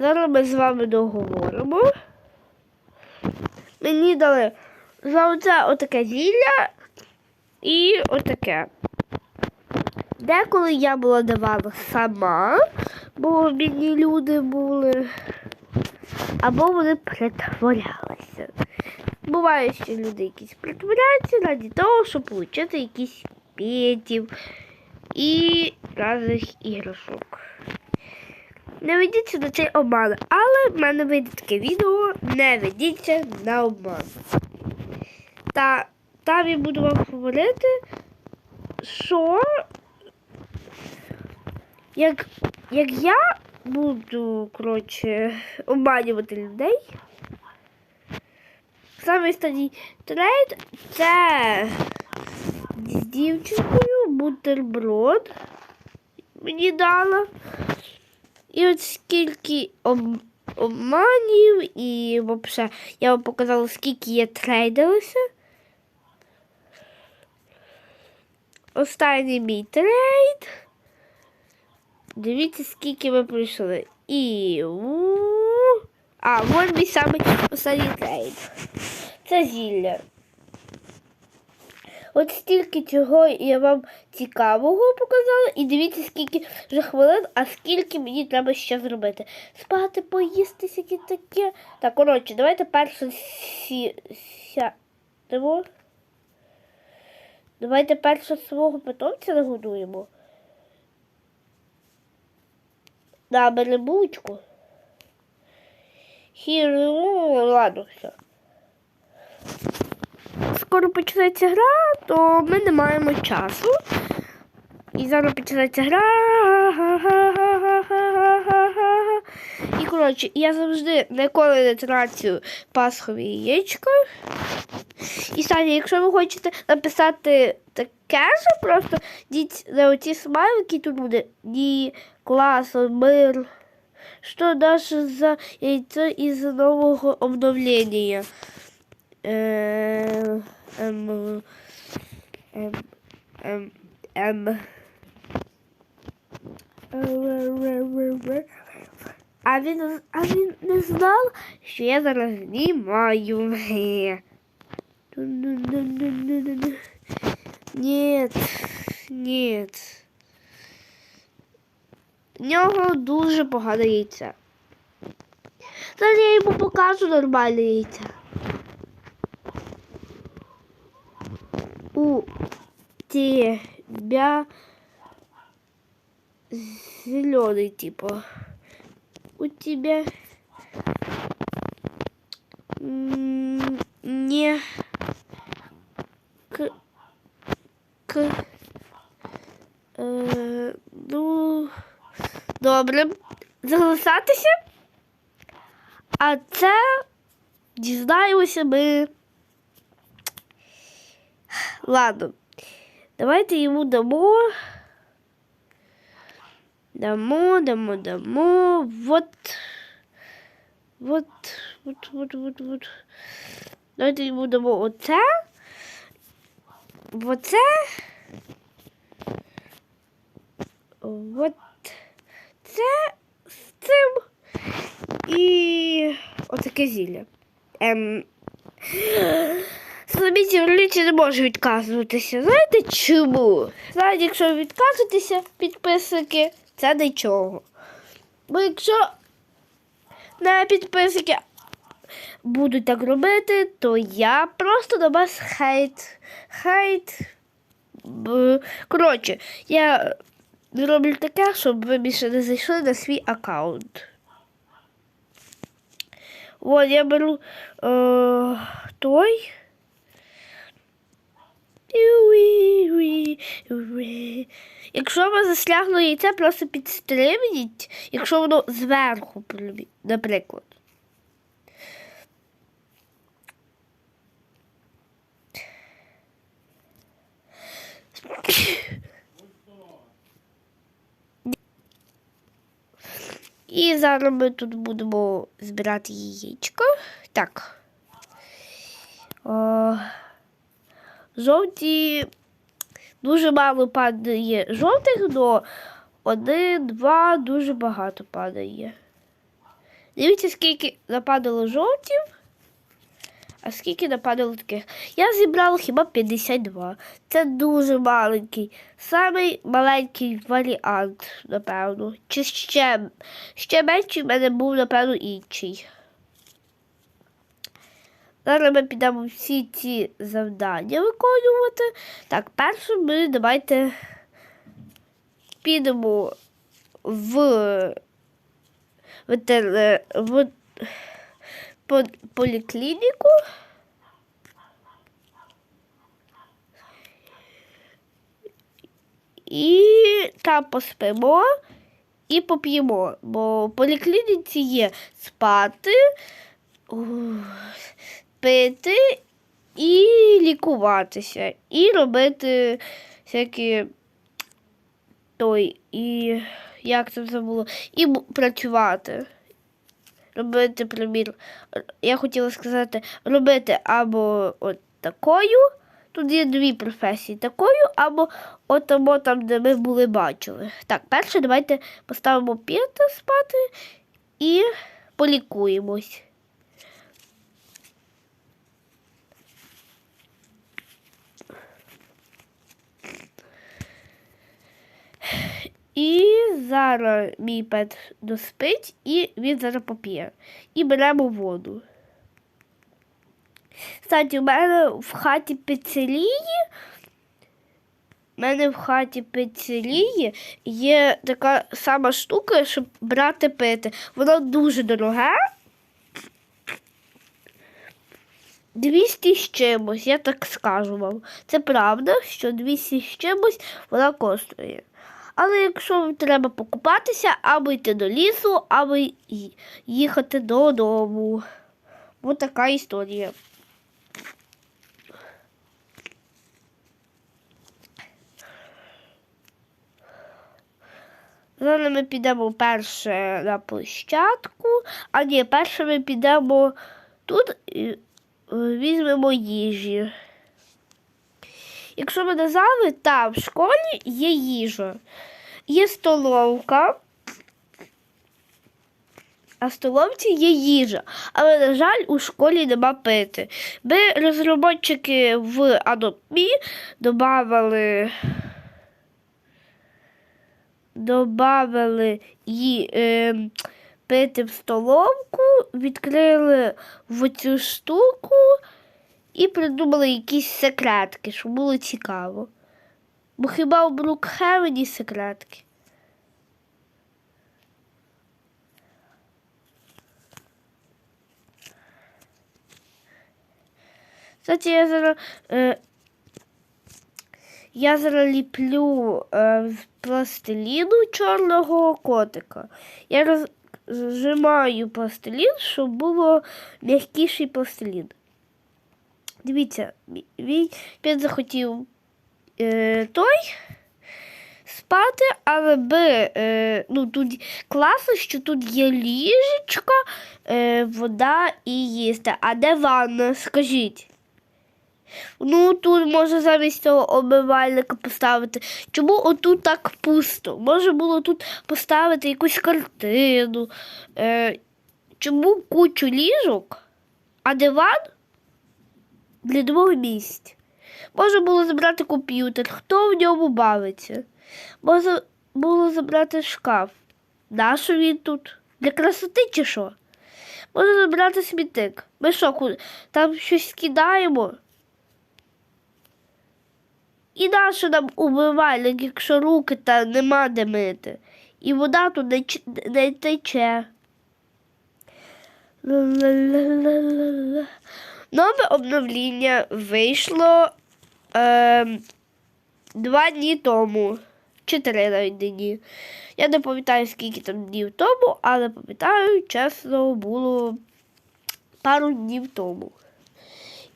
Зараз ми з вами договоримо. Мені дали за оце отаке зілля і отаке. Деколи я була давала сама, бо мені люди були, або вони притворялися. Буває, що люди якісь притворяються раді того, щоб отримати якісь петів і разних іграшок. Не ведіться на цей обман, але в мене вийде таке відео, не ведіться на обман. Та там я буду вам говорити, що як, як я буду, коротше, обманювати людей. Саме останній трейд це з дівчинкою бутерброд мені дала. І от скільки об- обманів і взагалі я вам показала, скільки я трейдилася. Останній мій трейд. Дивіться, скільки ми пройшли. І. А, вон мій самий останній трейд. Це зілля. От стільки чого я вам цікавого показала, і дивіться, скільки вже хвилин, а скільки мені треба ще зробити. Спати, поїсти, всяке таке. Так, коротше, давайте перше сядемо. Давайте перше свого питомця нагодуємо. Да, булочку. Хір, ну, ладно, все. Скоро почнеться гра, то ми не маємо часу. І зараз почнеться гра. І коротше, я завжди ніколи не трачу пасхові яєчко. І Саня, якщо ви хочете написати таке ж, просто діть на оці смайлики, тут буде ні, клас, мир. Що наше за яйце із нового обновлення? Е, ем, ем, ем, ем. А він, а він не знав, що я зараз знімаю. Нет, нет. В нього дуже погане яйце. Зараз я йому покажу нормальне яйце. У тебя зеленый типа. У тебя не к к е, ну добре залишатися. А це дізнаємося ми. Ладно, давайте йому дамо. Дамо, дамо, дамо. Вот. Вот, вот, вот, вот, вот. Давайте йому дамо оце. Оце. От це з цим. І отаке зілля. Ем... Слабіті велиці не може відказуватися. Знаєте чому? Знаєте, якщо ви відказуєтеся, підписники, це нічого. Бо якщо не підписники будуть так робити, то я просто на вас хейт. Хейт. Коротше, я роблю таке, щоб ви більше не зайшли на свій аккаунт. От я беру е, той. Якщо вас заслягло яйце, просто підстрибніть, якщо воно зверху, наприклад. І зараз ми тут будемо збирати яєчко. Так. О, жовті дуже мало падає жовтих, але один, два дуже багато падає. Дивіться, скільки нападало жовтів, а скільки нападало таких. Я зібрала хіба 52. Це дуже маленький. Самий маленький варіант, напевно. Чи ще, ще менший в мене був, напевно, інший. Зараз ми підемо всі ці завдання виконувати. Так, перше ми давайте підемо в в по- поліклініку. І там поспимо і поп'ємо, бо в поліклініці є спати, ух, пити і лікуватися, і робити всякі той, і як це забуло, і працювати. Робити, примір, я хотіла сказати, робити або от такою. Тут є дві професії такою, або от тому, там, де ми були бачили. Так, перше давайте поставимо п'ята спати і полікуємось. І зараз мій пет доспить, і він зараз поп'є. І беремо воду. Кстати, у мене в хаті піцерії. У мене в хаті піцерії є така сама штука, щоб брати пити. Вона дуже дорога. 200 з чимось, я так скажу вам. Це правда, що 200 з чимось вона коштує. Але якщо треба покупатися, або йти до лісу, або їхати додому. Ось така історія. Зараз ми підемо перше на площадку, а ні, перше ми підемо тут і е, візьмемо їжі. Якщо ви не там в школі є їжа. Є столовка, а в столовці є їжа. Але, на жаль, у школі нема пити. Ми розробники в Adobe додавали добавили її е, пити в столовку, відкрили в цю штуку і придумали якісь секретки, щоб було цікаво. Бо хіба у Брукхевені секретки? Кстати, я зараз, е, я зараз ліплю е, з пластиліну чорного котика. Я роз, зжимаю пластилін, щоб було м'якіший пластилін. Дивіться, мій захотів е, той спати, але би, е, ну, тут класно, що тут є ліжечко, е, вода і їсти. А де ванна, скажіть? Ну, тут може замість цього обмивальника поставити. Чому отут так пусто? Може було тут поставити якусь картину. Е, чому кучу ліжок, а диван для двох місць? Може було забрати комп'ютер, хто в ньому бавиться? Може було забрати шкаф. Нащо він тут? Для красоти чи що? Може забрати смітник. Ми що. Там щось скидаємо? І нащо нам умивальник, якщо руки та нема де мити? І вода тут не, не тече. Ла-ла-ла-ла-ла-ла. Нове обновлення вийшло е, два дні тому. Чи три навіть дні. Я не пам'ятаю, скільки там днів тому, але пам'ятаю, чесно, було пару днів тому.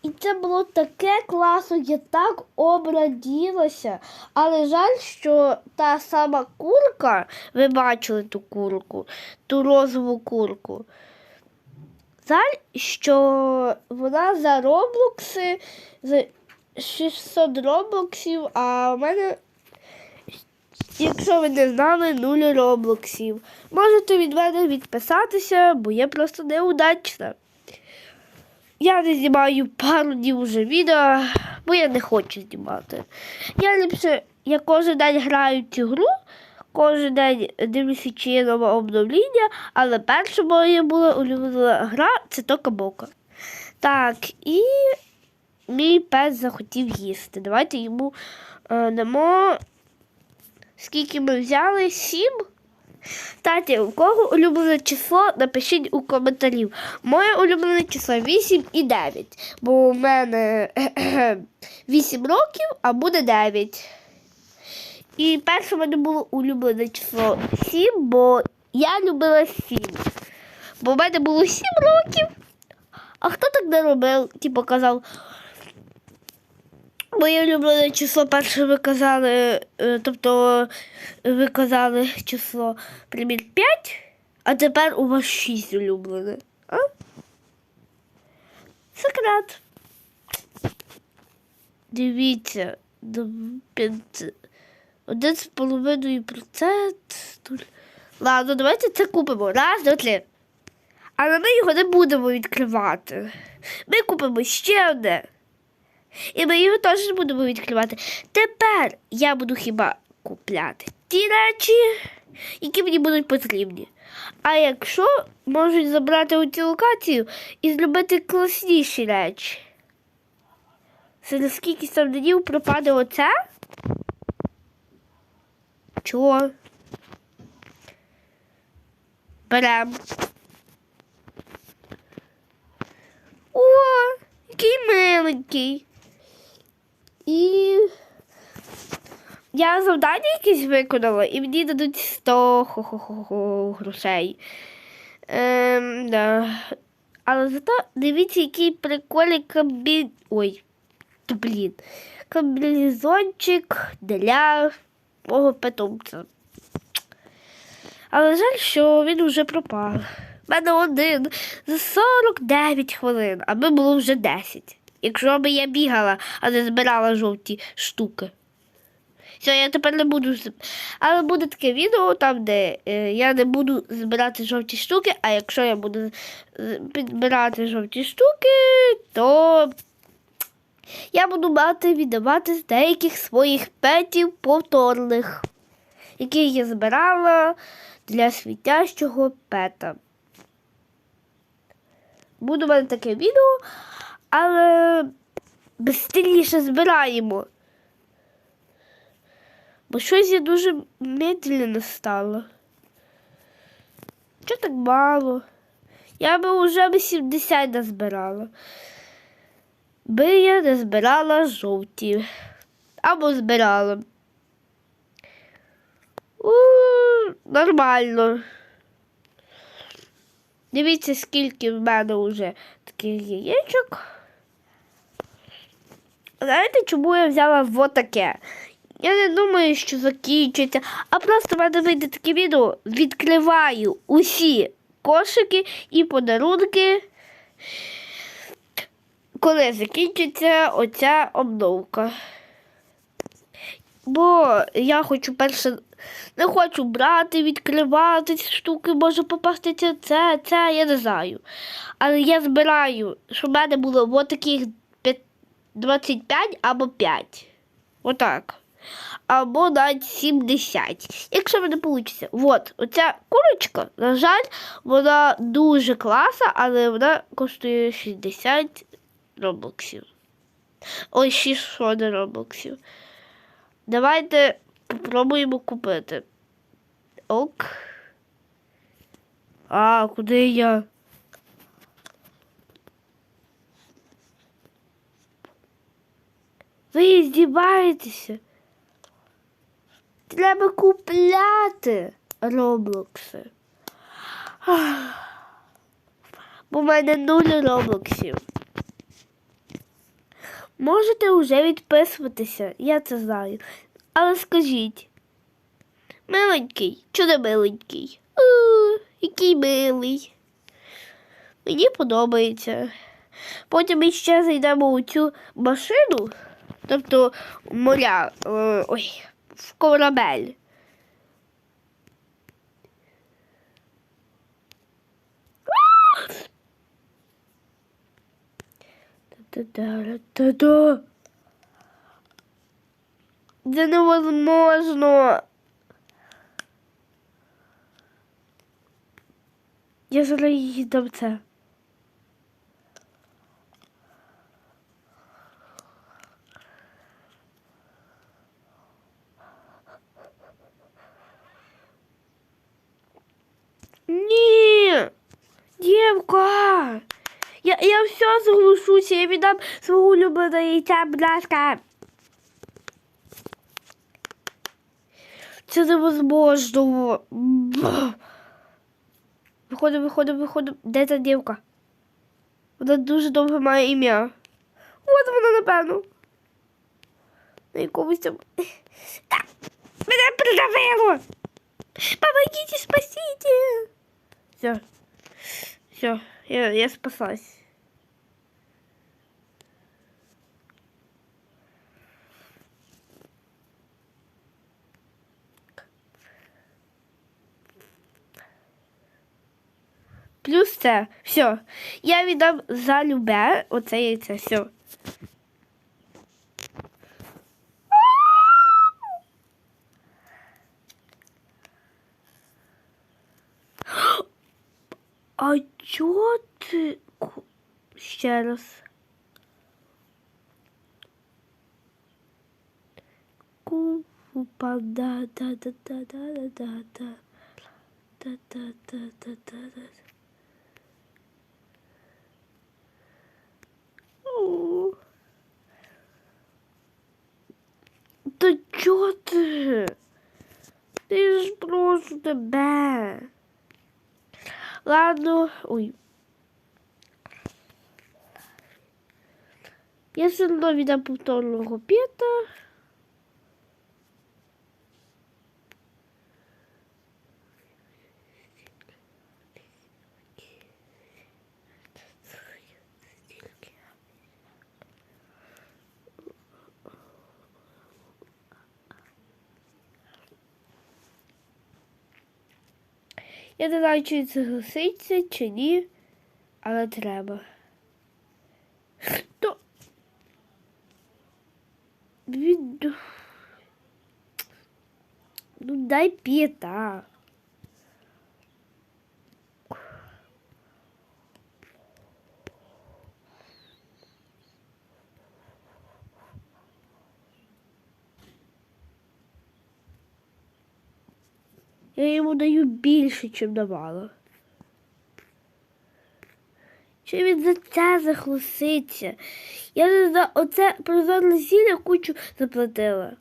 І це було таке класно, я так обраділася. Але жаль, що та сама курка, ви бачили ту курку, ту розову курку. Жаль, що вона за роблокси, за 600 роблоксів, а в мене Якщо ви не знали, нуль роблоксів. Можете від мене відписатися, бо я просто неудачна. Я не знімаю пару днів вже відео, бо я не хочу знімати. Я ліпше, я кожен день граю цю гру, кожен день дивлюся, чи є нове обновлення, але перша моя була улюблена гра це Тока Бока. Так, і мій пес захотів їсти. Давайте йому е, дамо. Скільки ми взяли? Сім? Кстати, у кого улюблене число, напишіть у коментарів. Моє улюблене число 8 і 9. Бо у мене 8 років, а буде 9. І перше в мене було улюблене число 7, бо я любила 7. Бо в мене було 7 років. А хто так не робив? Типу казав. Моє улюблене число перше ви казали, е, тобто ви казали число примір 5, а тепер у вас 6 улюблене. А? Секрет. Дивіться, п'ят- один з половиною процент. Ладно, давайте це купимо. Раз, два, три. Але ми його не будемо відкривати. Ми купимо ще одне. І ми його теж не будемо відкривати. Тепер я буду хіба купляти ті речі, які мені будуть потрібні. А якщо можуть забрати у цю локацію і зробити класніші речі. Через скільки там днів пропаде оце? Чого? Берем. О, який миленький. І я завдання якесь виконала, і мені дадуть 100 хо-хо-хо грошей. Ем, да. Але зато дивіться, який прикольний комбі... Ой, блін. Комбінезончик для мого питомця. Але жаль, що він вже пропав. У мене один за 49 хвилин, аби було вже 10. Якщо б я бігала, а не збирала жовті штуки. Все, я тепер не буду. Але буде таке відео, там, де е, я не буду збирати жовті штуки, а якщо я буду підбирати жовті штуки, то я буду мати віддавати з деяких своїх петів повторних, яких я збирала для світящого пета. Буду мати таке відео, але безстильніше збираємо. Бо щось я дуже медленно стало. Чого так мало? Я би вже би 70 назбирала. Би я не збирала жовті. Або збирала. У, нормально. Дивіться, скільки в мене вже таких яєчок. Знаєте, чому я взяла вот таке? Я не думаю, що закінчиться, а просто в мене вийде таке відео. Відкриваю усі кошики і подарунки, коли закінчиться оця обновка. Бо я хочу перше, не хочу брати, відкривати ці штуки, може попастися це, це, я не знаю. Але я збираю, щоб в мене було от таких п'ят- 25 або 5. Отак. Або навіть 70. Якщо мене вийде. От, оця курочка, на жаль, вона дуже класна, але вона коштує 60 робоксів. Ой, 600 робоксів. Давайте попробуємо купити. Ок. А, куди я? Ви здіваєтеся? Треба купляти роблокси. Бо в мене нуль роблоксів. Можете вже відписуватися, я це знаю. Але скажіть, миленький, чудо миленький, у який милий. Мені подобається. Потім ми ще зайдемо у цю машину, тобто моря е, ой, в корабель. Та-да-да-да. Це невозможно. Я зараз їй це. Ні, дівка. Я, все заглушуся, я віддам свого улюбленого яйця, будь ласка. Це невозможно. Виходимо, виходимо, виходимо. Де ця дівка? Вона дуже довго має ім'я. От вона, напевно. На якомусь там. Мене придавило! Помогите, спасите! Все. Все, я, я спаслась. Плюс це. Все. Я віддам за любе оце яйце. Все. А чого ти ще раз? Купа да да да да да да да да да да да да да да О. Та чого ти? Ти ж прошу тебе. Ладно, ой. Я все одно повторного п'ята. Я не знаю, чи згаситься, чи ні, але треба. Хто? Від... Ну дай п'ята. Я йому даю більше, ніж давала. Що він за це захлуситься? Я за оце прозорне зілля кучу заплатила.